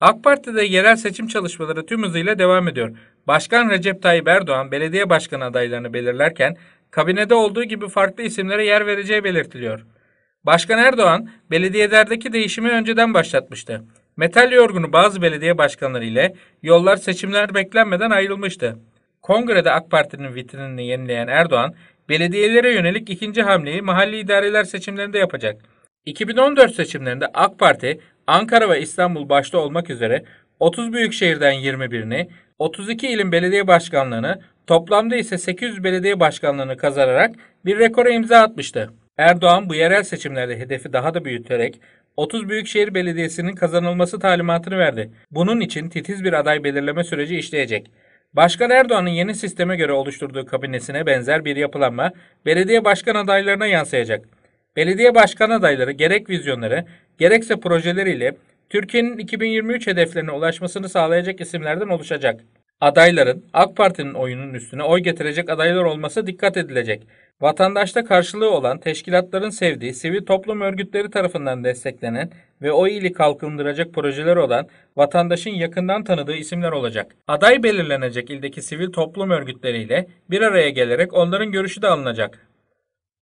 AK Parti'de yerel seçim çalışmaları tüm hızıyla devam ediyor. Başkan Recep Tayyip Erdoğan belediye başkanı adaylarını belirlerken kabinede olduğu gibi farklı isimlere yer vereceği belirtiliyor. Başkan Erdoğan belediyelerdeki değişimi önceden başlatmıştı. Metal yorgunu bazı belediye başkanları ile yollar seçimler beklenmeden ayrılmıştı. Kongrede AK Parti'nin vitrinini yenileyen Erdoğan, belediyelere yönelik ikinci hamleyi mahalli idareler seçimlerinde yapacak. 2014 seçimlerinde AK Parti, Ankara ve İstanbul başta olmak üzere 30 büyük şehirden 21'ini, 32 ilin belediye başkanlığını, toplamda ise 800 belediye başkanlığını kazanarak bir rekora imza atmıştı. Erdoğan bu yerel seçimlerde hedefi daha da büyüterek 30 büyükşehir belediyesinin kazanılması talimatını verdi. Bunun için titiz bir aday belirleme süreci işleyecek. Başkan Erdoğan'ın yeni sisteme göre oluşturduğu kabinesine benzer bir yapılanma belediye başkan adaylarına yansıyacak. Belediye başkan adayları gerek vizyonları gerekse projeleriyle Türkiye'nin 2023 hedeflerine ulaşmasını sağlayacak isimlerden oluşacak. Adayların AK Parti'nin oyunun üstüne oy getirecek adaylar olması dikkat edilecek. Vatandaşta karşılığı olan teşkilatların sevdiği sivil toplum örgütleri tarafından desteklenen ve o ili kalkındıracak projeler olan vatandaşın yakından tanıdığı isimler olacak. Aday belirlenecek ildeki sivil toplum örgütleriyle bir araya gelerek onların görüşü de alınacak.